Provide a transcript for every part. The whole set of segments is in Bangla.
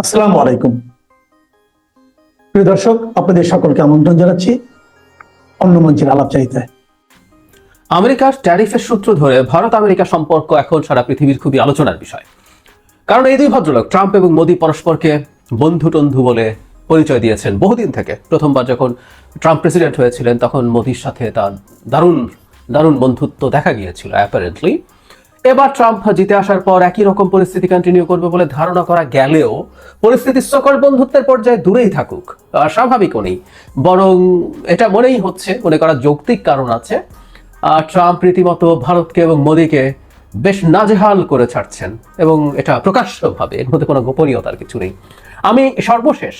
আসসালামু আলাইকুম। প্রিয় দর্শক, আপনাদের সকলকে আমন্ত্রণ জানাচ্ছি অন্য মঞ্চের আলাপচারিতায় আমেরিকার ট্যারিফের সূত্র ধরে ভারত আমেরিকা সম্পর্ক এখন সারা পৃথিবীর খুবই আলোচনার বিষয়। কারণ এই দুই ভদ্রলোক, ট্রাম্প এবং মোদী পরস্পরকে বন্ধু টন্ধু বলে পরিচয় দিয়েছেন বহুদিন থেকে। প্রথমবার যখন ট্রাম্প প্রেসিডেন্ট হয়েছিলেন, তখন মোদির সাথে তার দারুণ দারুণ বন্ধুত্ব দেখা গিয়েছিল অ্যাপারেন্টলি এবার ট্রাম্প জিতে আসার পর একই রকম পরিস্থিতি কন্টিনিউ করবে বলে ধারণা করা গেলেও পরিস্থিতি সকল বন্ধুত্বের পর্যায়ে দূরেই থাকুক স্বাভাবিকও নেই বরং এটা মনেই হচ্ছে, মনে করা যৌক্তিক কারণ আছে ট্রাম্প রীতিমতো ভারতকে এবং মোদীকে বেশ নাজেহাল করে ছাড়ছেন এবং এটা প্রকাশ্যভাবে, এর মধ্যে কোনো গোপনীয়তার কিছু নেই। আমি সর্বশেষ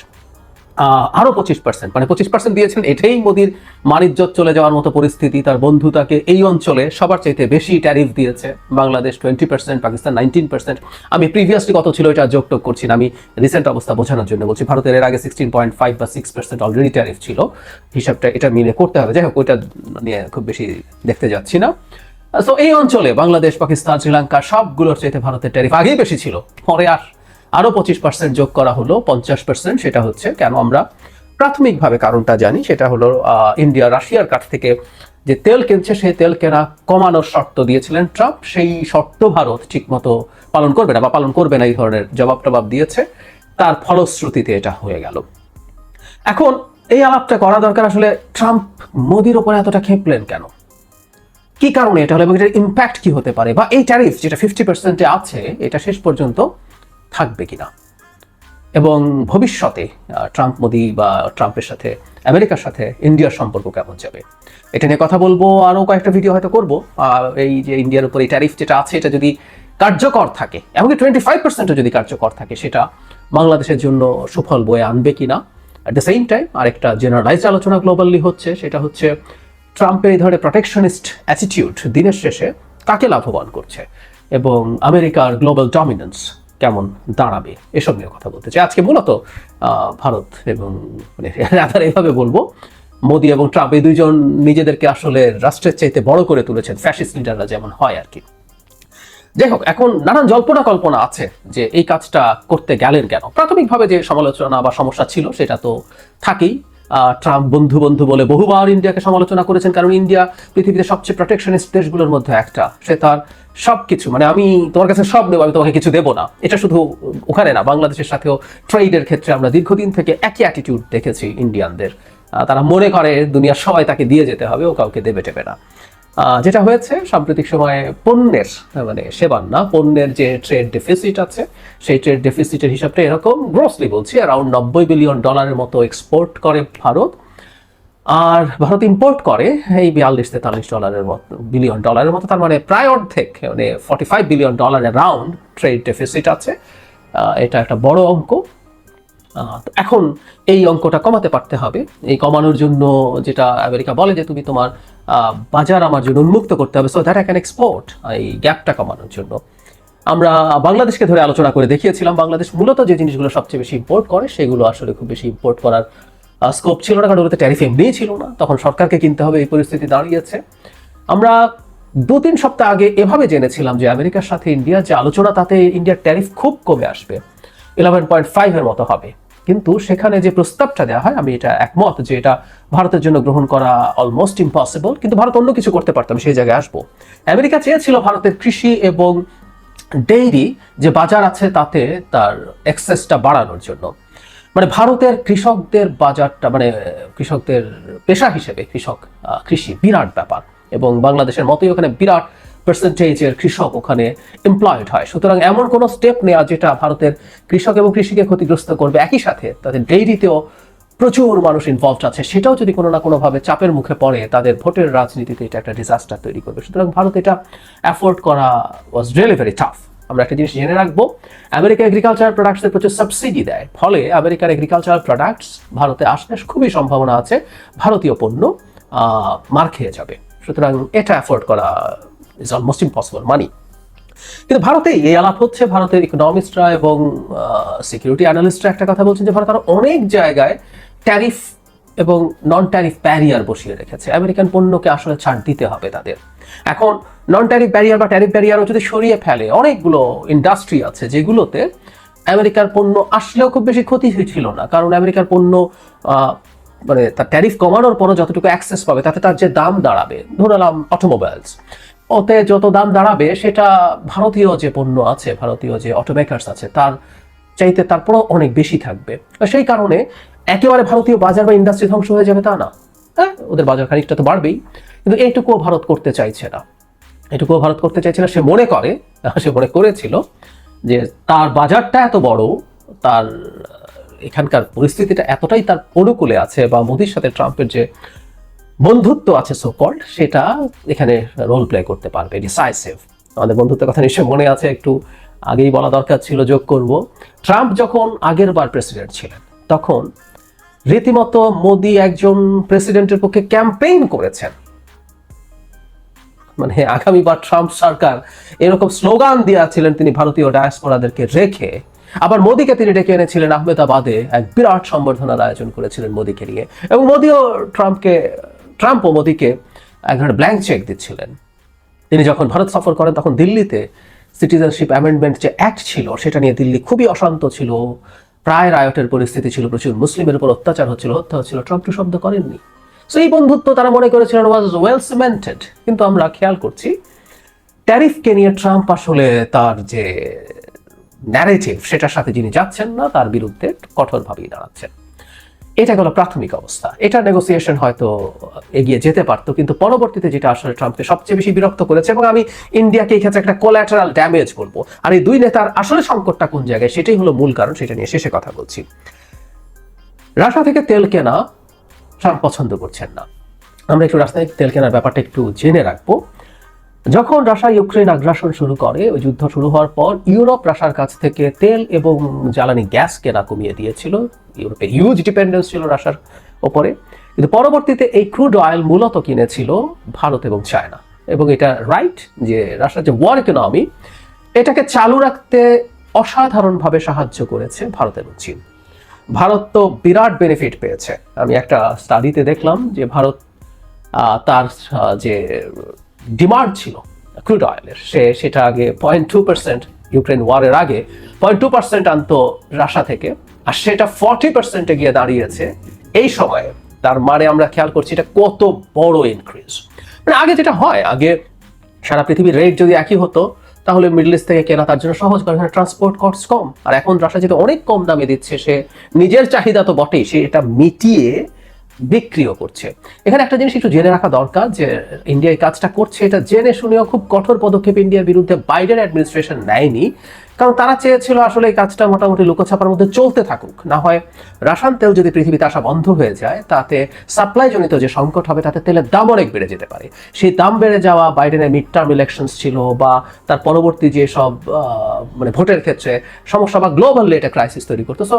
আরও পঁচিশ পার্সেন্ট মানে পঁচিশ পার্সেন্ট দিয়েছেন, এটাই মোদির মানিজ্যত চলে যাওয়ার মতো পরিস্থিতি। তার বন্ধু তাকে এই অঞ্চলে সবার চাইতে বেশি ট্যারিফ দিয়েছে। Bangladesh twenty percent Pakistan nineteen percent আমি প্রিভিয়াসলি কত ছিল এটা যোগ টোগ করছি না, আমি রিসেন্ট অবস্থা বোঝানোর জন্য বলছি। ভারতের এর আগে সিক্সটিন পয়েন্ট ফাইভ বা সিক্স পার্সেন্ট অলরেডি ট্যারিফ ছিল। হিসাবটা এটা মিলে করতে হবে। যাই হোক, ওইটা নিয়ে খুব বেশি দেখতে যাচ্ছি না। সো এই অঞ্চলে বাংলাদেশ, পাকিস্তান, শ্রীলঙ্কা সবগুলোর চাইতে ভারতের ট্যারিফ আগেই বেশি ছিল। পরে আর আরও পঁচিশ পার্সেন্ট যোগ করা হলো, পঞ্চাশ পার্সেন্ট সেটা হচ্ছে কেন আমরা প্রাথমিকভাবে কারণটা জানি, সেটা হলো ইন্ডিয়া, রাশিয়ার কাছ থেকে যে তেল কিনছে, সেই তেল কেনা কমানোর শর্ত দিয়েছিলেন ট্রাম্প, সেই শর্ত ভারত ঠিকমতো পালন করবে না বা পালন করবে না এই ধরনের জবাব টবাব দিয়েছে, তার ফলশ্রুতিতে এটা হয়ে গেল। এখন এই আলাপটা করা দরকার আসলে ট্রাম্প মোদির ওপরে এতটা খেপলেন কেন? কি কারণে এটা হলো এবং এটার ইম্প্যাক্ট কি হতে পারে? বা এই ট্যারিফ যেটা ফিফটি পার্সেন্টে আছে, এটা শেষ পর্যন্ত থাকবে কিনা। এবং ভবিষ্যতে ট্রাম্প মোদি বা ট্রাম্পের সাথে, আমেরিকার সাথে ইন্ডিয়ার সম্পর্ক কেমন যাবে? এটা নিয়ে কথা বলব, আরও কয়েকটা ভিডিও হয়তো করব। এই যে ইন্ডিয়ার উপর এই ট্যারিফ যেটা আছে, এটা যদি কার্যকর থাকে, এমনকি টোয়েন্টি ফাইভ পার্সেন্টও যদি কার্যকর থাকে, সেটা বাংলাদেশের জন্য সুফল বয়ে আনবে কিনা। অ্যাট দ্য সেম টাইম আরেকটা জেনারেলাইজড আলোচনা গ্লোবালি হচ্ছে, সেটা হচ্ছে ট্রাম্পের এই ধরনের প্রোটেকশনিস্ট অ্যাটিটিউড দিনের শেষে কাকে লাভবান করছে? এবং আমেরিকার গ্লোবাল ডমিনেন্স কেমন দাঁড়াবে? এসব নিয়ে কথা বলতে চাই। আজকে মূলত ভারত এবং মানে এইভাবে বলব, মোদি এবং ট্রাম্প এই দুইজন নিজেদেরকে আসলে রাষ্ট্রের চাইতে বড় করে তুলেছেন, ফ্যাসিস্ট লিডাররা যেমন হয় আর কি। যাই হোক, এখন নানান জল্পনা কল্পনা আছে যে এই কাজটা করতে গেলেন কেন? প্রাথমিকভাবে যে সমালোচনা বা সমস্যা ছিল সেটা তো থাকেই। ট্রাম্প বন্ধু বন্ধু বলে বহুবার ইন্ডিয়াকে সমালোচনা করেছেন, কারণ ইন্ডিয়া পৃথিবীতে সবচেয়ে প্রোটেকশনিস্ট দেশগুলোর মধ্যে একটা। সে তার সবকিছু মানে আমি তোমার কাছে সব দেবো, আমি তোমাকে কিছু দেবো না। এটা শুধু ওখানে না, বাংলাদেশের সাথেও ট্রেডের ক্ষেত্রে আমরা দীর্ঘদিন থেকে একই অ্যাটিটিউড দেখেছি ইন্ডিয়ানদের। তারা মনে করে, দুনিয়ার সবাই তাকে দিয়ে যেতে হবে, ও কাউকে দেবে টেবে না। যেটা হয়েছে, সাম্প্রতিক সময়ে পণ্যের মানে সেবার না, পণ্যের যে ট্রেড ডেফিসিট আছে, সেই ট্রেড ডেফিসিটের হিসাবটা এরকম গ্রসলি বলছি অ্যারাউন্ড নব্বই বিলিয়ন ডলারের মতো এক্সপোর্ট করে ভারত। আর ভারত ইম্পোর্ট করে এই বিয়াল্লিশ তেতাল্লিশ ডলারের মতো বিলিয়ন ডলারের মতো, তার মানে প্রায় অর্ধেক মানে forty five billion dollar around trade deficit আছে এটা একটা বড় অঙ্ক। এখন এই অঙ্কটা কমাতে পারতে হবে। এই কমানোর জন্য যেটা আমেরিকা বলে যে তুমি তোমার বাজার আমার জন্য উন্মুক্ত করতে হবে so that I can export এই গ্যাপটা কমানোর জন্য। আমরা বাংলাদেশকে ধরে আলোচনা করে দেখিয়েছিলাম, বাংলাদেশ মূলত যে জিনিসগুলো সবচেয়ে বেশি ইম্পোর্ট করে, সেগুলো আসলে খুব বেশি ইম্পোর্ট করার স্কোপ ছিল না, কারণ ওগুলোতে ট্যারিফ এমনিই ছিল না। তখন সরকারকে কিনতে হবে এই পরিস্থিতি দাঁড়িয়েছে। আমরা দু তিন সপ্তাহ আগে এভাবে জেনেছিলাম যে আমেরিকার সাথে ইন্ডিয়ার যে আলোচনা, তাতে ইন্ডিয়ার ট্যারিফ খুব কমে আসবে। ইলেভেন পয়েন্ট ফাইভের মতো হবে। কিন্তু সেখানে যে প্রস্তাবটা দেওয়া হয়, আমি এটা একমত যে এটা ভারতের জন্য গ্রহণ করা অলমোস্ট ইম্পসিবল কিন্তু ভারত অন্য কিছু করতে পারতাম সেই জায়গায় আসব। আমেরিকা চেয়েছিল ভারতের কৃষি এবং ডেইরি যে বাজার আছে তাতে তার অ্যাক্সেসটা বাড়ানোর জন্য। মানে ভারতের কৃষকদের বাজারটা মানে কৃষকদের পেশা হিসেবে কৃষক কৃষি বিরাট ব্যাপার এবং বাংলাদেশের মতোই ওখানে বিরাট পার্সেন্টেজের কৃষক ওখানে এমপ্লয়েড হয়। সুতরাং এমন কোনো স্টেপ নেওয়া যেটা ভারতের কৃষক এবং কৃষিকে ক্ষতিগ্রস্ত করবে, একই সাথে তাদের ডেইরিতেও প্রচুর মানুষ ইনভলভড আছে। সেটাও যদি কোনো না কোনোভাবে চাপের মুখে পড়ে, তাদের ভোটের রাজনীতিতে এটা একটা ডিজাস্টার তৈরি করবে। সুতরাং ভারত এটা অ্যাফোর্ড করা ওয়াজ রিয়েলি ভেরি টাফ আমরা একটা জিনিস জেনে রাখব, আমেরিকা এগ্রিকালচার প্রোডাক্টসের প্রচুর সাবসিডি দেয়। ফলে আমেরিকার এগ্রিকালচার প্রোডাক্টস ভারতে আসলে খুবই সম্ভাবনা আছে। ভারতীয় পণ্য মার খেয়ে যাবে। সুতরাং এটা অ্যাফোর্ড করা ইজ অলমোস্ট ইম্পসিবল মানি কিন্তু ভারতে এই আলাপ হচ্ছে, ভারতের ইকোনমিস্টরা এবং সিকিউরিটি অ্যানালিস্টরা একটা কথা বলছেন যে ভারত আরও অনেক জায়গায় ট্যারিফ এবং নন ট্যারিফ ব্যারিয়ার বসিয়ে রেখেছে। আমেরিকান পণ্যকে আসলে ছাড় দিতে হবে তাদের। এখন নন ট্যারিফ ব্যারিয়ার বা ট্যারিফ ব্যারিয়ারও যদি সরিয়ে ফেলে, অনেকগুলো ইন্ডাস্ট্রি আছে যেগুলোতে আমেরিকার পণ্য আসলেও খুব বেশি ক্ষতি হয়েছিল না। কারণ আমেরিকার পণ্য মানে তার ট্যারিফ কমানোর পরও যতটুকু অ্যাক্সেস পাবে, তাতে তার যে দাম দাঁড়াবে ধরলাম অটোমোবাইলস ওতে যত দাম দাঁড়াবে, সেটা ভারতীয় যে পণ্য আছে, ভারতীয় যে অটোমেকার্স আছে, তার চাইতে তারপরও অনেক বেশি থাকবে। সেই কারণে একেবারে ভারতীয় বাজার বা ইন্ডাস্ট্রি ধ্বংস হয়ে যাবে তা না। হ্যাঁ ওদের বাজার খানিকটা তো বাড়বেই, কিন্তু এইটুকুও ভারত করতে চাইছে না। এটুকুও ভারত করতে চাইছে না, সে মনে করে, সে মনে করেছিল যে তার বাজারটা এত বড়, তার এখানকার পরিস্থিতিটা এতটাই তার অনুকূলে আছে, বা মোদির সাথে ট্রাম্পের যে বন্ধুত্ব আছে সোকল্ড সেটা এখানে রোল প্লে করতে পারবে ডিসাইসিভ আমাদের বন্ধুত্বের কথা নিশ্চয়ই মনে আছে, একটু আগেই বলা দরকার ছিল, যোগ করব। ট্রাম্প যখন আগের বার প্রেসিডেন্ট ছিলেন, তখন রীতিমতো মোদি একজন প্রেসিডেন্টের পক্ষে ক্যাম্পেইন করেছেন। মানে আগামীবার ট্রাম্প সরকার এরকম স্লোগান দিয়েছিলেন তিনি ভারতীয় ডায়াসপোরাদেরকে রেখে। আবার মোদীকে তিনি ডেকে এনেছিলেন, আহমেদাবাদে এক বিরাট সম্বর্ধনার আয়োজন করেছিলেন মোদীকে নিয়ে। এবং মোদীও ট্রাম্পকে ট্রাম্পও মোদীকে এক ধরনের ব্ল্যাঙ্ক চেক দিচ্ছিলেন। তিনি যখন ভারত সফর করেন, তখন দিল্লিতে সিটিজেনশিপ অ্যামেন্ডমেন্ট যে অ্যাক্ট ছিল, সেটা নিয়ে দিল্লি খুবই অশান্ত ছিল। প্রায় রায়টের পরিস্থিতি ছিল, প্রচুর মুসলিমের উপর অত্যাচার হচ্ছিল, হত্যা হচ্ছিল। ট্রাম্প তো শব্দ করেননি। সো এই বন্ধুত্ব তারা মনে করেছিলেন ওয়াজ ওয়েল সিমেন্টেড কিন্তু আমরা খেয়াল করছি ট্যারিফকে নিয়ে ট্রাম্প আসলে তার যে ন্যারেটিভ সেটার সাথে যিনি যাচ্ছেন না, তার বিরুদ্ধে কঠোরভাবেই দাঁড়াচ্ছেন। এটা গেল প্রাথমিক অবস্থা। এটা নেগোসিয়েশন হয়তো এগিয়ে যেতে পারতো, কিন্তু পরবর্তীতে যেটা আসলে ট্রাম্পকে সবচেয়ে বেশি বিরক্ত করেছে এবং আমি ইন্ডিয়াকে এই ক্ষেত্রে একটা কোল্যাটারাল ড্যামেজ বলব। আর এই দুই নেতার আসলে সংকটটা কোন জায়গায় সেটাই হলো মূল কারণ, সেটা নিয়ে শেষে কথা বলছি। রাশিয়া থেকে তেল কেনা ট্রাম্প পছন্দ করছেন না। আমরা একটু রাসায়নিক তেল কেনার ব্যাপারটা একটু জেনে রাখব। যখন রাশিয়া ইউক্রেন আগ্রাসন শুরু করে, ওই যুদ্ধ শুরু হওয়ার পর ইউরোপ রাশার কাছ থেকে তেল এবং জ্বালানি গ্যাস কেনা কমিয়ে দিয়েছিল। ইউরোপের হিউজ ডিপেন্ডেন্স ছিল রাশার ওপরে। কিন্তু পরবর্তীতে এই ক্রুড অয়েল মূলত কিনেছিল ভারত এবং চায়না। এবং এটা রাইট যে রাশার যে ওয়ার ইকোনমি এটাকে চালু রাখতে অসাধারণভাবে সাহায্য করেছে ভারত এবং চীন। ভারত তো বিরাট বেনিফিট পেয়েছে। আমি একটা স্টাডিতে দেখলাম যে ভারত তার যে ডিমান্ড ছিল ক্রুড অয়েলের। সে সেটা আগে পয়েন্ট টু পার্সেন্ট ইউক্রেন ওয়ারের আগে পয়েন্ট টু পার্সেন্ট আনতো রাশা থেকে, আর সেটা ফর্টি পার্সেন্টে গিয়ে দাঁড়িয়েছে এই সময়ে। তার মানে আমরা খেয়াল করছি এটা কত বড় ইনক্রিজ মানে আগে যেটা হয়, আগে সারা পৃথিবীর রেট যদি একই হতো, তাহলে মিডল ইস্ট থেকে কেনা তার জন্য সহজ, কারণ ট্রান্সপোর্ট কস্ট কম। আর এখন রাশা যেটা অনেক কম দামে দিচ্ছে, সে নিজের চাহিদা তো বটেই, সে এটা মিটিয়ে বিক্রিও করছে। এখানে একটা জিনিস একটু জেনে রাখা দরকার যে ইন্ডিয়া এই কাজটা করছে। এটা জেনে শুনেও খুব কঠোর পদক্ষেপ ইন্ডিয়ার বিরুদ্ধে বাইডেন অ্যাডমিনিস্ট্রেশন নেয়নি। কারণ তারা চেয়েছিল আসলে এই কাজটা মোটামুটি লুকোছাপার মধ্যে চলতে থাকুক। না হয় রাসায়ন তেল যদি পৃথিবীতে আসা বন্ধ হয়ে যায়, তাতে সাপ্লাই জনিত যে সংকট হবে, তাতে তেলের দাম অনেক বেড়ে যেতে পারে। সেই দাম বেড়ে যাওয়া বাইডেনের মিড টার্ম ইলেকশনস ছিল বা তার পরবর্তী যে সব মানে ভোটের ক্ষেত্রে সমস্যা বা গ্লোবালি এটা ক্রাইসিস তৈরি করতো। সো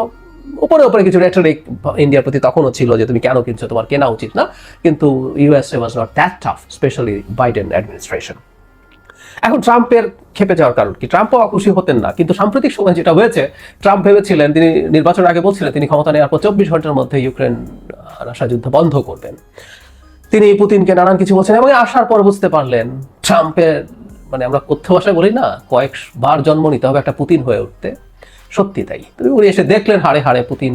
উপরে উপরে কিছু রেটরিক ইন্ডিয়ার প্রতি তখনও ছিল যে তুমি কেন কিনছো? তোমার কেনা উচিত না। কিন্তু USA was not that tough specially Biden administration এখন ট্রাম্পের খেপে যাওয়ার কারণ কি? ট্রাম্পও খুশি হতেন না। কিন্তু সাম্প্রতিক সময় যেটা হয়েছে, ট্রাম্প ভেবেছিলেন, তিনি নির্বাচনের আগে বলছিলেন, তিনি ক্ষমতা নেওয়ার পর চব্বিশ ঘণ্টার মধ্যে ইউক্রেন রাশিয়া যুদ্ধ বন্ধ করবেন। তিনি পুতিনকে নানান কিছু বলছেন এবং আসার পর বুঝতে পারলেন, ট্রাম্পের মানে আমরা কথ্য ভাষায় বলি না কয়েকবার জন্ম নিতে হবে একটা পুতিন হয়ে উঠতে। সত্যি তাই। উনি এসে দেখলেন হাড়ে হাড়ে পুতিন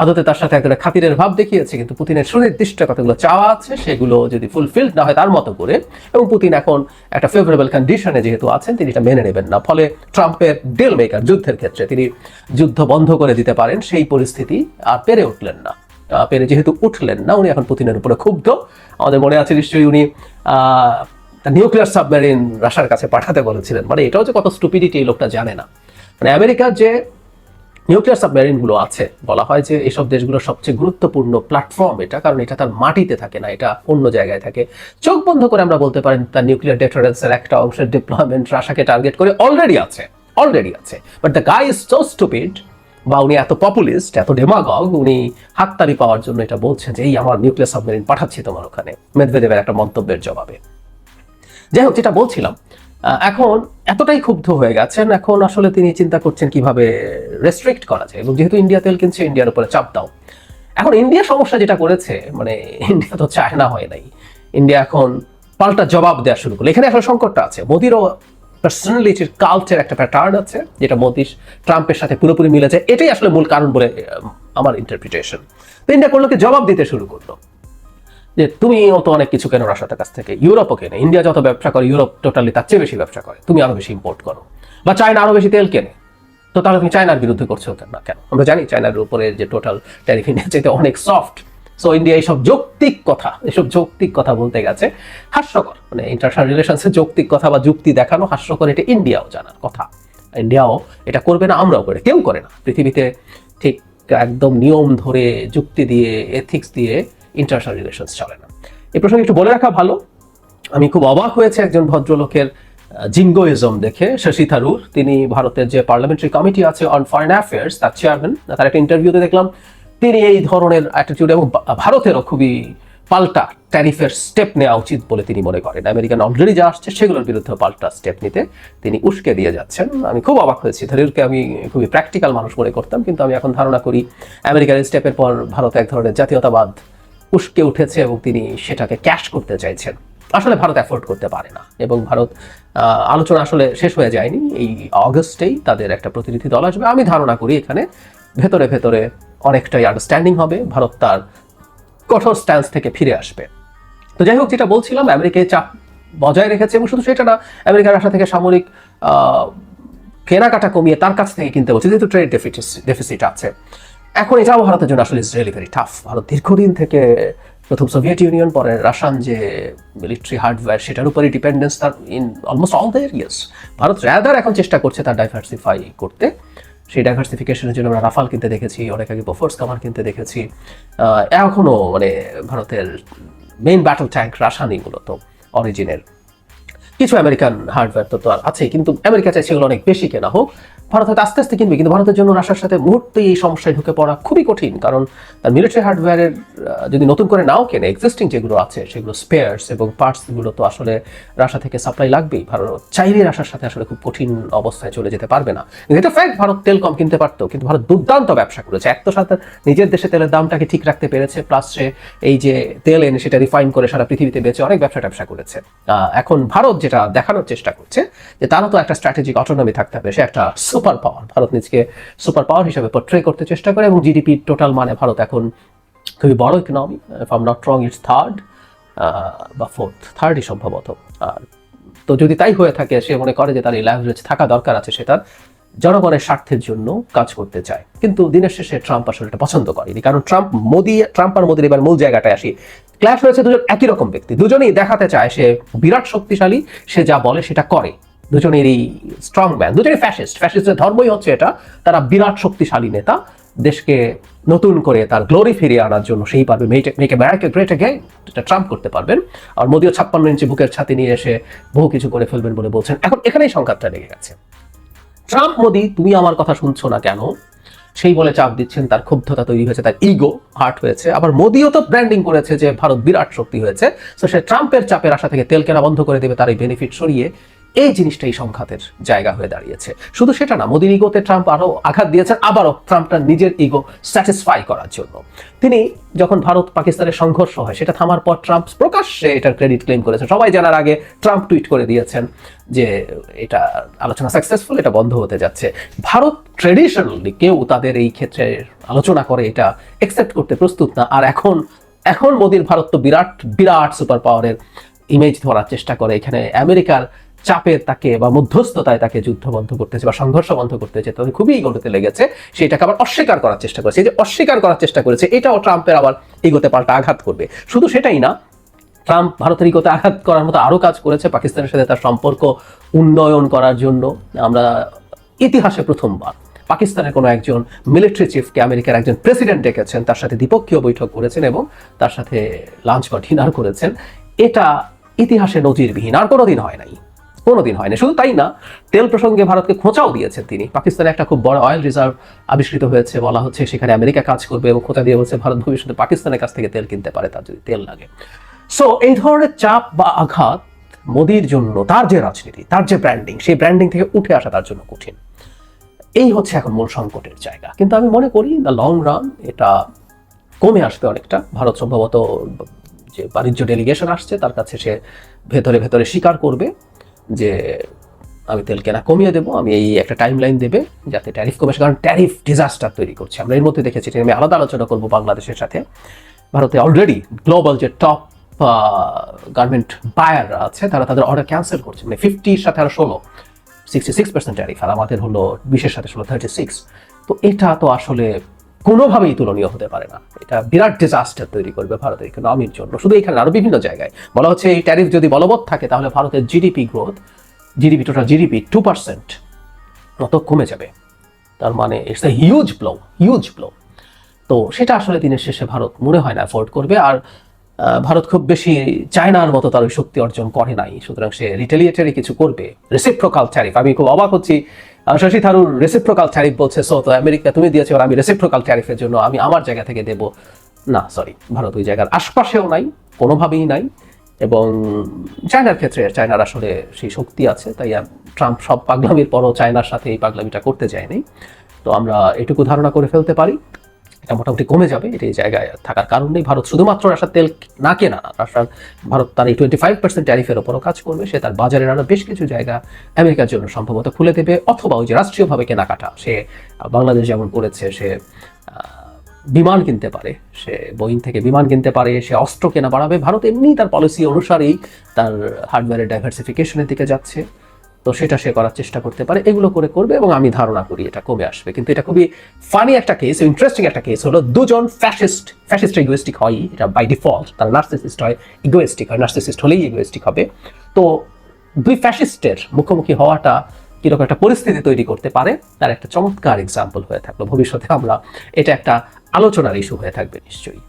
আদতে তার সাথে একটা খাতিরের ভাব দেখিয়েছে, কিন্তু পুতিনের সুনির্দিষ্ট কতগুলো চাওয়া আছে সেগুলো যদি ফুলফিলড না হয় তার মতো করে। এবং পুতিন এখন একটা ফেভারেবল কন্ডিশনে যেহেতু আছেন, তিনি এটা মেনে নেবেন না। ফলে ট্রাম্পের ডিল মেকার যুদ্ধের ক্ষেত্রে তিনি যুদ্ধ বন্ধ করে দিতে পারেন, সেই পরিস্থিতি আর পেরে উঠলেন না। পেরে যেহেতু উঠলেন না, উনি এখন পুতিনের উপরে ক্ষুব্ধ। আমাদের মনে আছে নিশ্চয়ই উনি নিউক্লিয়ার সাবমেরিন রাশার কাছে পাঠাতে বলেছিলেন। মানে এটাও যে কত স্টুপিডিটি এই লোকটা জানে না। মানে আমেরিকার যে নিউক্লিয়ার সাবমেরিনগুলো আছে, বলা হয় যে এসব দেশগুলোর সবচেয়ে গুরুত্বপূর্ণ প্ল্যাটফর্ম এটা, কারণ এটা তার মাটিতে থাকে না, এটা অন্য জায়গায় থাকে। চোখ বন্ধ করে আমরা বলতে পারেন তার নিউক্লিয়ার ডেটারেন্সের একটা অংশের ডিপ্লয়মেন্ট রাশাকে টার্গেট করে অলরেডি আছে অলরেডি আছে। But the guy is so stupid বা উনি এত পপুলিস্ট এত ডেমাগগ উনি হাততালি পাওয়ার জন্য এটা বলছেন যে, এই আমার নিউক্লিয়ার সাবমেরিন পাঠাচ্ছি তোমার ওখানে। মেদভেদেবের একটা মন্তব্যের জবাবে। যাই হোক, যেটা বলছিলাম এখন এতটাই ক্ষুব্ধ হয়ে গেছেন, এখন আসলে তিনি চিন্তা করছেন কীভাবে রেস্ট্রিক্ট করা যায়। এবং যেহেতু ইন্ডিয়া তেল কিনছে ইন্ডিয়ার উপরে চাপ দাও। এখন ইন্ডিয়া সমস্যা যেটা করেছে মানে ইন্ডিয়া তো চায়না হয় নাই। ইন্ডিয়া এখন পাল্টা জবাব দেওয়া শুরু করল। এখানে আসলে সংকটটা আছে। মোদিরও পার্সোনালিটির কালচার একটা প্যাটার্ন আছে, যেটা মোদি ট্রাম্পের সাথে পুরোপুরি মিলে যায়। এটাই আসলে মূল কারণ বলে আমার ইন্টারপ্রিটেশন তো ইন্ডিয়া করল কি? জবাব দিতে শুরু করল। যে তুমি তো অনেক কিছু কেন রাশিয়ার কাছ থেকে? ইউরোপও কেনে। ইন্ডিয়া যত ব্যবসা করে, ইউরোপ টোটালি তার চেয়ে বেশি ব্যবসা করে। তুমি আরও বেশি ইম্পোর্ট করো। বা চায়না আরও বেশি তেল কেনে। তো তাহলে তুমি চায়নার বিরুদ্ধে করছ কেন না কেন? আমরা জানি চায়নার উপরে যে টোটাল ট্যারিফ ইন্ডিয়া অনেক সফট সো ইন্ডিয়া এইসব যৌক্তিক কথা এসব যৌক্তিক কথা বলতে গেছে। হাস্যকর। মানে ইন্টারন্যাশনাল রিলেশনসের যৌক্তিক কথা বা যুক্তি দেখানো হাস্যকর, এটা ইন্ডিয়াও জানার কথা। ইন্ডিয়াও এটা করবে না, আমরাও করে কেউ করে না। পৃথিবীতে ঠিক একদম নিয়ম ধরে, যুক্তি দিয়ে এথিক্স দিয়ে ইন্টারন্যাশনাল রিলেশনস চলে না। এই প্রসঙ্গে একটু বলে রাখা ভালো। আমি খুব অবাক হয়েছে একজন ভদ্রলোকের জিঙ্গোইজম দেখে, শশী থারুর। তিনি ভারতের যে পার্লামেন্টারি কমিটি আছে অন ফরেন অ্যাফেয়ার্স তার চেয়ারম্যান তার একটা ইন্টারভিউতে দেখলাম, তিনি এই ধরনের অ্যাটিটিউড এবং ভারতেরও খুবই পাল্টা ট্যারিফের স্টেপ নেওয়া উচিত বলে তিনি মনে করেন। আমেরিকান অলরেডি যা আসছে, সেগুলোর বিরুদ্ধে পাল্টা স্টেপ নিতে তিনি উস্কে দিয়ে যাচ্ছেন। আমি খুব অবাক হয়েছি। থারুরকে আমি খুবই প্র্যাকটিক্যাল মানুষ মনে করতাম, কিন্তু আমি এখন ধারণা করি, আমেরিকার স্টেপের পর ভারত এক ধরনের জাতীয়তাবাদ উস্কে উঠেছে এবং তিনি সেটাকে ক্যাশ করতে চাইছেন। আসলে ভারত অ্যাফোর্ড করতে পারে না এবং ভারত আলোচনা আসলে শেষ হয়ে যায়নি। এই অগস্টেই তাদের একটা প্রতিনিধি দল আসবে। আমি ধারণা করি এখানে ভেতরে ভেতরে অনেকটাই আন্ডারস্ট্যান্ডিং হবে। ভারত তার কঠোর স্ট্যান্স থেকে ফিরে আসবে। তো যাই হোক, যেটা বলছিলাম, আমেরিকায় চাপ বজায় রেখেছে এবং শুধু সেটা না, আমেরিকার রাশিয়া থেকে সামরিক কেনাকাটা কমিয়ে তার কাছ থেকে কিনতে বলছে। যেহেতু ট্রেড ডেফিসিট আছে। এখন এটাও ভারতের জন্য আসলে is really very tough Bharat দীর্ঘদিন থেকে প্রথম সোভিয়েত ইউনিয়ন পরে রাশিয়ান যে মিলিটারি হার্ডওয়্যার সেটার উপরই ডিপেন্ডেন্স তার in almost all the areas Bharat rather এখন চেষ্টা করছে তার ডাইভার্সিফাই করতে। সেই ডাইভার্সিফিকেশনের জন্য আমরা রাফাল কিনতে দেখেছি অনেক আগে বোফোর্স কামার কিনতে দেখেছি। আহ, এখনও মানে ভারতের মেইন ব্যাটল ট্যাঙ্ক রাসায়নি মূলত অরিজিনের কিছু আমেরিকান হার্ডওয়্যার তো তো আর আছে কিন্তু আমেরিকা চাইছে এগুলো অনেক বেশি কেনা হোক। ভারত হয়তো আস্তে আস্তে কিনবে, কিন্তু ভারতের জন্য রাশিয়ার সাথে মুহূর্তেই এই সমস্যায় ঢুকে পড়া খুবই কঠিন, কারণ তার মিলিটারি হার্ডওয়্যারের যদি নতুন করে নাও কেনে এক্সিস্টিং যেগুলো আছে, সেগুলো স্পেয়ার্স এবং পার্টসগুলো তো আসলে রাশিয়া থেকে সাপ্লাই লাগবেই, ভারত চাইলে রাশিয়ার সাথে আসলে খুব কঠিন অবস্থায় চলে যেতে পারবে না। এটা ফ্যাক্ট ভারত তেল কম কিনতে পারতো, কিন্তু ভারত দুর্দান্ত ব্যবসা করেছে। এক তো সাথে নিজের দেশে তেলের দামটাকে ঠিক রাখতে পেরেছে প্লাস সে এই যে তেল এনে সেটা রিফাইন করে সারা পৃথিবীতে বেঁচে অনেক ব্যবসা ট্যাবসা করেছে। এখন ভারত যেটা দেখানোর চেষ্টা করছে, যে তারও তো একটা স্ট্র্যাটেজিক অটোনমি থাকতে হবে, সে একটা সুপার পাওয়ার। ভারত নিজকে সুপার পাওয়ার হিসেবে পোর্ট্রে করতে চেষ্টা করে এবং জিডিপি টোটাল মানে ভারত এখন খুবই বড় economy if I'm not wrong it's third বা ফোর্থ থার্ডই সম্ভবত। আর তো যদি তাই হয়ে থাকে, সে মনে করে যে তার এই ল্যাভারেজ থাকা দরকার আছে, সে তার জনগণের স্বার্থের জন্য কাজ করতে চায়। কিন্তু দিনের শেষে ট্রাম্প আসলে এটা পছন্দ করেনি। কারণ ট্রাম্প মোদি ট্রাম্প আর মোদির এবার মূল জায়গাটায় আসি। ক্ল্যাশ হয়েছে দুজন, একই রকম ব্যক্তি। দুজনেই দেখাতে চায় সে বিরাট শক্তিশালী, সে যা বলে সেটা করে। দুজনেরই স্ট্রং ম্যান দুজনেই ফ্যাসিস্ট ফ্যাসিস্টের ধর্মই হচ্ছে এটা। তারা বিরাট শক্তিশালী নেতা। দেশকে নতুন করে তার গ্লোরি ফিরিয়ে আনার জন্য সেই পারবে। মেক আমেরিকা গ্রেট এটা ট্রাম্প করতে পারবেন। আর মোদিও ছাপ্পান্ন ইঞ্চি বুকের ছাতি নিয়ে এসে বহু কিছু করে ফেলবেন বলে বলছেন। এখন এখানেই সংঘাতটা লেগে গেছে। ট্রাম্প মোদি, তুমি আমার কথা শুনছো না কেন? সেই বলে চাপ দিচ্ছেন, তার ক্ষুব্ধতা তৈরি হয়েছে, তার ইগো হার্ট হয়েছে। আবার মোদিও তো ব্র্যান্ডিং করেছে যে ভারত বিরাট শক্তি হয়েছে। তো সে ট্রাম্পের চাপের আশা থেকে তেল কেনা বন্ধ করে দেবে, তার এই বেনিফিট সরিয়ে এই জিনিসটাই সংঘাতের জায়গা হয়ে দাঁড়িয়েছে। শুধু সেটা না, মোদির ইগোতে ট্রাম্প আরও আঘাত দিয়েছেন, আবারও ট্রাম্পটা নিজের ইগো স্যাটিসফাই করার জন্য। তিনি যখন ভারত পাকিস্তানের সংঘর্ষ হয়, সেটা থামার পর ট্রাম্প প্রকাশ্যে এটার ক্রেডিট ক্লেম করেছেন। সবাই জানার আগে ট্রাম্প টুইট করে দিয়েছেন যে এটা আলোচনা সাকসেসফুল এটা বন্ধ হতে যাচ্ছে। ভারত ট্রেডিশনালি কেউ তাদের এই ক্ষেত্রে আলোচনা করে এটা একসেপ্ট করতে প্রস্তুত না। আর এখন এখন মোদির ভারত তো বিরাট বিরাট সুপার পাওয়ারের ইমেজ ধরার চেষ্টা করে। এখানে আমেরিকার চাপে তাকে বা মধ্যস্থতায় তাকে যুদ্ধ বন্ধ করতেছে বা সংঘর্ষ বন্ধ করতেছে, তাদের খুবই ইগোতে লেগেছে। সেটাকে আবার অস্বীকার করার চেষ্টা করেছে। এই যে অস্বীকার করার চেষ্টা করেছে, এটাও ট্রাম্পের আবার ইগোতে পাল্টা আঘাত করবে। শুধু সেটাই না, ট্রাম্প ভারতের ইগোতে আঘাত করার মতো আরও কাজ করেছে পাকিস্তানের সাথে তার সম্পর্ক উন্নয়ন করার জন্য। আমরা ইতিহাসে প্রথমবার পাকিস্তানের কোনো একজন মিলিটারি চিফকে আমেরিকার একজন প্রেসিডেন্ট ডেকেছেন, তার সাথে দ্বিপক্ষীয় বৈঠক করেছেন এবং তার সাথে লাঞ্চ বা ডিনার করেছেন। এটা ইতিহাসে নজিরবিহীন, আর কোনোদিন হয় নাই। কোনোদিন হয় না শুধু তাই না, তেল প্রসঙ্গে ভারতকে খোঁচাও দিয়েছেন তিনি। পাকিস্তানে একটা খুব বড় অয়েল রিজার্ভ আবিষ্কৃত হয়েছে বলা হচ্ছে, সেখানে আমেরিকা কাজ করবে এবং খোঁচা দিয়ে বলছে ভারত ভবিষ্যতে পাকিস্তানের কাছ থেকে তেল কিনতে পারে, তার যদি তেল লাগে। সো এই ধরনের চাপ বা আঘাত মোদির জন্য, তার যে রাজনীতি, তার যে ব্র্যান্ডিং সেই ব্র্যান্ডিং থেকে উঠে আসা তার জন্য কঠিন। এই হচ্ছে এখন মূল সংকটের জায়গা। কিন্তু আমি মনে করি দ্য লং রান এটা কমে আসবে অনেকটা। ভারত সম্ভবত যে বাণিজ্য ডেলিগেশন আসছে, তার কাছে সে ভেতরে ভেতরে স্বীকার করবে। যে আমি তেল কেনা কমিয়ে দেবো, আমি এই একটা টাইম লাইন দেবে যাতে ট্যারিফ কমে আসে। কারণ ট্যারিফ ডিজাস্টার তৈরি করছে। আমরা এর মধ্যে দেখেছি আমি আলাদা আলোচনা করব বাংলাদেশের সাথে। ভারতে অলরেডি গ্লোবাল যে টপ গার্মেন্ট বায়ার আছে, তারা তাদের অর্ডার ক্যান্সেল করছে। মানে ফিফটির সাথে আরও ষোলো সিক্সটি সিক্স পার্সেন্ট ট্যারিফ আর আমাদের হলো বিশের সাথে ষোলো থার্টি সিক্স তো এটা তো আসলে কোনোভাবেই তুলনীয় হতে পারে না। এটা বিরাট ডিজাস্টার তৈরি করবে ভারতের ইকোনমির জন্য। শুধু এখানে আরও বিভিন্ন জায়গায়। বলা হচ্ছে এই ট্যারিফ যদি বলবৎ থাকে, তাহলে ভারতের GDP growth GDP total GDP two percent মতো কমে যাবে? তার মানে it's a huge blow huge blow তো সেটা আসলে দিনের শেষে ভারত মনে হয় না অ্যাফোর্ড করবে। আর ভারত খুব বেশি চায়নার মতো তার ওই শক্তি অর্জন করে নাই। সুতরাং সে রিটেলিয়েটারি কিছু করবে। রেসিপ্রোকাল ট্যারিফ আমি খুব অবাক হচ্ছি শশী থারুর রেসিপ্রোকাল ট্যারিফ বলছে সো তো আমেরিকা, তুমি দিয়েছ আর আমি রেসিপ্রোকাল ট্যারিফের জন্য আমি আমার জায়গা থেকে দেব। না সরি ভারত ওই জায়গার আশপাশেও নাই, কোনোভাবেই নাই। এবং চায়নার ক্ষেত্রে, চায়নার আসলে সেই শক্তি আছে, তাই ট্রাম্প সব পাগলামির পরও চায়নার সাথে এই পাগলামিটা করতে যায়নি। তো আমরা এটুকু ধারণা করে ফেলতে পারি। মোটামুটি কমে যাবে, এটা জায়গায় থাকার কারণ নেই। ভারত শুধুমাত্র রাশার তেল না কেনা না রাশার ভারত তার এই টোয়েন্টি ফাইভ পার্সেন্ট ট্যারিফের ওপরও কাজ করবে, সে তার বাজারের আরও বেশ কিছু জায়গা আমেরিকার জন্য সম্ভবত খুলে দেবে, অথবা ওই যে রাষ্ট্রীয়ভাবে কেনাকাটা, সে বাংলাদেশ যেমন করেছে, সে বিমান কিনতে পারে, সে বোয়িং থেকে বিমান কিনতে পারে, সে অস্ত্র কেনা বাড়াবে। ভারত এমনি তার পলিসি অনুসারেই তার হার্ডওয়্যারের ডাইভার্সিফিকেশনের দিকে যাচ্ছে। তো সেটা সে করার চেষ্টা করতে পারে, এগুলো করে করবে এবং আমি ধারণা করি এটা কমে আসবে। কিন্তু এটা খুবই ফানি একটা কেস ইন্টারেস্টিং একটা কেস হলো দুজন ফ্যাসিস্ট ফ্যাসিস্ট ইগোয়েস্টিক হয়, এটা বাই ডিফল্ট তারা নার্সিসিস্ট হয় ইগোয়েস্টিক হয় নার্সিসিস্ট হলেই ইগোয়েস্টিক হবে। তো দুই ফ্যাসিস্টের মুখোমুখি হওয়াটা কীরকম একটা পরিস্থিতি তৈরি করতে পারে, তার একটা চমৎকার এক্সাম্পল হয়ে থাকল। ভবিষ্যতে আমরা এটা একটা আলোচনার ইস্যু হয়ে থাকবে নিশ্চয়ই।